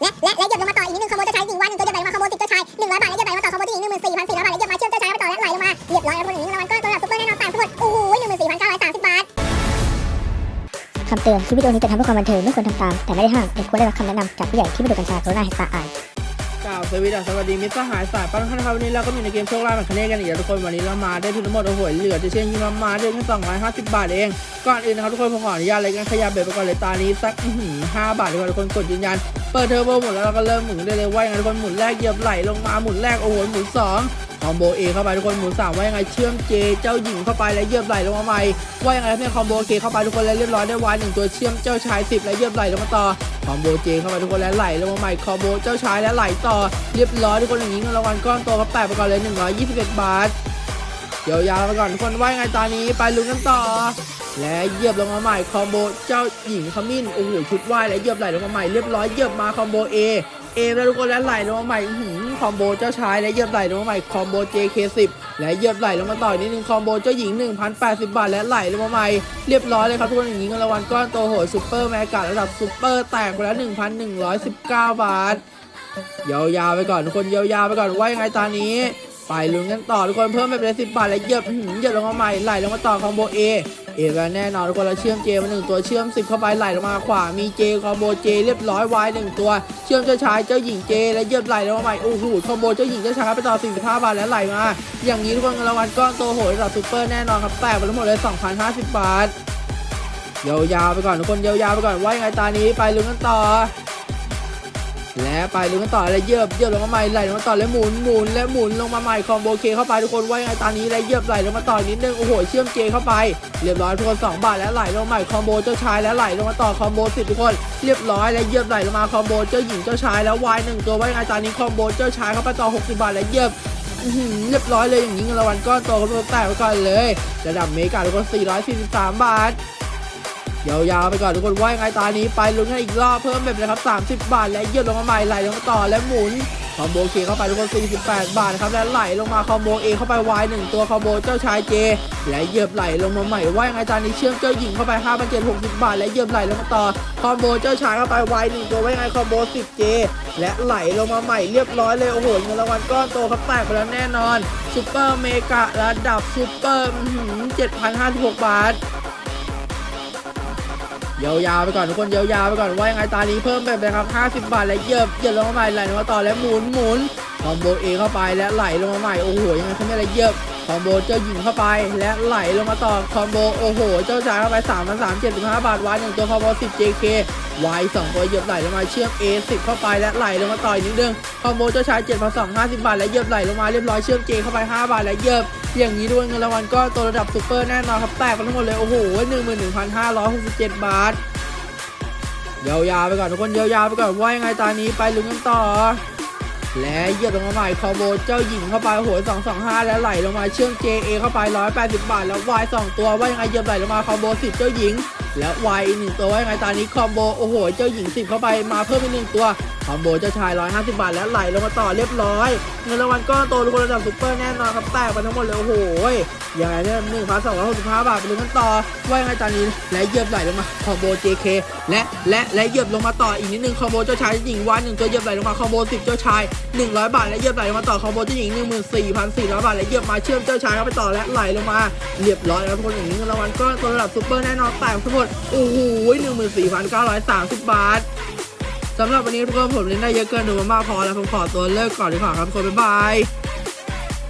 และและและหยดลงมาต่ออีกนิดนึงคอมโบจะใช้หนึ่งวันหนึ่งตัวจะไหลงมาคอมโบสิบเจ้าชายหนึ่งร้อยบาทและหยดไหลมาต่อคอมโบที่หญิงหนึ่งหมื่นสี่พันสี่ร้อยบาทและหยดมาเชื่อมเจ้าชายไปต่อและไหลลงมาเรียบร้อยแล้วทุกคนอย่างนี้รางวัลก็ตัวระดับซุปเปอร์แน่นอนแต่ทุกคนโอ้โหหนึ่งหมื่นสี่พันเก้าร้อยสามสิบบาทคำเตือนคลิปวิดีโอนี้จะทำเพื่อความบันเทิงไม่ควรทำตามแต่ไม่ได้ห้ามเด็กควรได้รับคำแนะนำจากผู้ใหญ่ที่ไม่ดูกัญชาโซน่าเห็นตาอ่าน กล่าวสวัสดีสวัสดีมิตรสหายสายปังคันครับวันนี้เราก็มีในเกมโชคลาภแบบคะแนนกันอีกแล้วทุกคนวันนี้เรามาได้ทุนทั้งหมดโอ้โหเหลือจะเชื่อยิงมามาได้แค่250บาทเองก่อนอื่นนะครับทุกคนผมขออนุญาตเลยกันขยับเบ็ดไปก่อนเลยตานี้สักห้าบาทดีกว่าทุกคนกดยืนยันเปิดเทอร์โบหมดแล้วเราก็เริ่มหมุนได้เลยว่ายังไงทุกคนหมุนแรกเหยียบไหลลงมาหมุนแรกโอ้โหหมุนสอง คอมโบเอเข้าไปทุกคนหมุนสามว่ายังไงเชื่อมเจเจ้าหญิงเข้าไปแล้วเยียบไหลลงมาใหม่ว่ายังไงครับเนี่ยคอมโบเคเข้าไปทุกคนแล้วเรียบร้อยได้วายหนึ่งตัวเชื่อมเจ้าชาย10แล้วเยียบไหลลงมาต่อคอมโบเจเข้าไปทุกคนแล้วไหลลงมาใหม่คอมโบเจ้าชายแล้วไหลต่อเรียบร้อยทุกคนอย่างนี้เงินรางวัลก้อนโตครับแตะไปก่อนเลย121 บาทเดี๋ยวยาวไปก่อนทุกคนว่ายังไงตอนนี้ไปลุ้นกันต่อ และเหยียบลงมาใหม่คอมโบเจ้าหญิงขมิ้นโอ้โหชุดว่ายและเหยียบไหลลงมาใหม่เรียบร้อยเหยียบมาคอมโบเอ เอแล้วทุกคนแล้วไหลลงมาใหม่หือคอมโบเจ้าชายและเหยียบไหลลงมาใหม่คอมโบ JK10 และเหยียบไหลลงมาต่ออีกนิดนึงคอมโบเจ้าหญิง 1,080 บาท และไหลลงมาใหม่เรียบร้อยเลยครับทุกคนอย่างนี้เงินรางวัลก้อนโตโหดซูเปอร์แมกการะดับซูเปอร์แตกไปแล้ว1,119 บาทยาวๆไปก่อนทุกคนยาวๆไปก่อนว่ายังไงตอนนี้ไปลุ้นกันต่อทุกคนเพิ่มไปเป็นสิบบาทและเหยียบหือเหยียบลงมาใหม่ไหลลงมาต่อคอมโบเอ เอวันแน่นอนทุกคนเราเชื่อมเจมาหนึ่งตัวเชื่อมสิบเข้าไปไหลลงมาขวามีเจคอมโบเจเรียบร้อยวายหนึ่งตัว เชื่อมเจ้าชายเจ้าหญิงเจและเยียบไหลลงมาใหม่โอ้โหคอมโบเจ้าหญิงเจ้าชายไปต่อ45บาทและไหลมา อย่างนี้ทุกคนเงินรางวัลก้อนโตโหดระดับซูเปอร์แน่นอนครับแตกไปทั้งหมดเลย2,050 บาทยาวๆไปก่อนทุกคนยาวๆไปก่อนว่ายังไงตานี้ไปลุ้นกันต่อ และไปลุ้นกันต่อแล้วเยียบเยียบลงมาใหม่ไหลลงมาต่อแล้วหมุนหมุนและหมุนลงมาใหม่คอมโบเคเข้าไปทุกคนว่ายังไงตอนนี้แล้วเยียบไหลลงมาต่อนิดนึงโอ้โหเชื่อมเจเข้าไปเรียบร้อยทุกคน2บาทแล้วไหลลงมาใหม่คอมโบเจ้าชายแล้วไหลลงมาต่อคอมโบ10ทุกคน เรียบร้อยแล้วเยียบไหลลงมาคอมโบเจ้าหญิงเจ้าชายแล้ววายหนึ่งตัวว่ายังไงตอนนี้คอมโบเจ้าชายเข้าไปต่อ60บาทแล้วเยือหือเรียบร้อยเลยอย่างนี้เงินรางวัลก้อนโตเขาตัวแตกไปก่อนเลย ระดับเมกาทุกคน443 บาท ยาวๆไปก่อนทุกคนว่ายังไงตานี้ไปลุ้นกันอีกรอบเพิ่มแบบนะครับ 30 บาท และเยียบลงมาใหม่ไหลลงมาต่อและหมุนคอมโบเคเข้าไปทุกคน48 บาทนะครับและไหลลงมาคอมโบเอเข้าไปวายหนึ่งตัวคอมโบเจ้าชายเจ และเหยียบไหลลงมาใหม่ว่ายังไงตานี้เชื่อมเจ้าหญิงเข้าไป5 7 60บาท และเหยียบไหลลงมาต่อคอมโบเจ้าชายเข้าไปวายหนึ่งตัวว่ายังไงคอมโบ10เจและไหลลงมาใหม่เรียบร้อยเลยโอ้โหเงินรางวัลก้อนโตครับแตกไปแล้วแน่นอนซูเปอร์เมการะดับซูเปอร์7,056บาท ยาวๆไปก่อนทุกคนยาวๆไปก่อนว่ายังไงตานี้เพิ่มแบบนะครับ 50 บาทและเหยียบเหยียบลงมาใหม่ไหลลงมาต่อและหมุนหมุนคอมโบเอเข้าไปและไหลลงมาใหม่โอ้โหยังไงเขาไม่อะไรเหยียบคอมโบเจ้าหญิงเข้าไปและไหลลงมาต่อคอมโบโอ้โหเจ้าชายเข้าไป3 3 7 5บาทวายหนึ่งตัวคอมโบ10 JK วายสองตัวเหยียบไหลลงมาเชื่อม A 10เข้าไปและไหลลงมาต่ออีกนิดนึงคอมโบเจ้าชาย7 2 50บาทและเหยียบไหลลงมาเรียบร้อยเชื่อม J เข้าไป 5 บาทและเหยียบ อย่างนี้ด้วยเงินรางวัลก็ตัวระดับซูเปอร์แน่นอนครับแตกไปทั้งหมดเลยโอ้โห11,567บาทยาวๆไปก่อนทุกคนยาวๆไปก่อนว่ายังไงตอนนี้ไปลุ้นกันต่อ และเหยียบลงมาใหม่คอมโบเจ้าหญิงเข้าไปโอ้โห225แล้วไหลลงมาเชื่อม JA เข้าไป180บาท แล้ว Y 2ตัวว่ายังไงเหยียบไหลลงมาคอมโบ10เจ้าหญิง แล้ว Y อีกหนึ่งตัวว่ายังไงตอนนี้คอมโบโอ้โหเจ้าหญิง10เข้าไปมาเพิ่มอีกหนึ่งตัวคอมโบเจ้าชาย 150 บาทแล้วไหลลงมาต่อเรียบร้อย เงินรางวัลก้อนโตทุกคนระดับซุปเปอร์แน่นอนครับแตกไปทั้งหมดเลยโอ้โหยังไงเนี่ย1,265บาทไปลุ้นกันต่อว่ายังไงตอนนี้และเหยียบไหลลงมาคอมโบ JK และและและเหยียบลงมาต่ออีกนิดนึงคอมโบเจ้าชายหญิงวันหนึ่งตัวเหยียบไหลลงมาคอมโบ10เจ้าชาย100บาทและเหยียบไหลลงมาต่อคอมโบเจ้าหญิง14,400บาทและเหยียบมาเชื่อมเจ้าชายเข้าไปต่อและไหลลงมาเรียบร้อยแล้วทุกคนอย่างนี้เงินรางวัลก็ตัวระดับซุปเปอร์แน่นอนแตกทั้งหมดโอ้โห14,930บาท สำหรับวันนี้ทุกคนผมเล่นได้เยอะเกินดูมามากพอแล้วผมขอตัวเลิกก่อนดีกว่าครับทุกคนบ๊ายบาย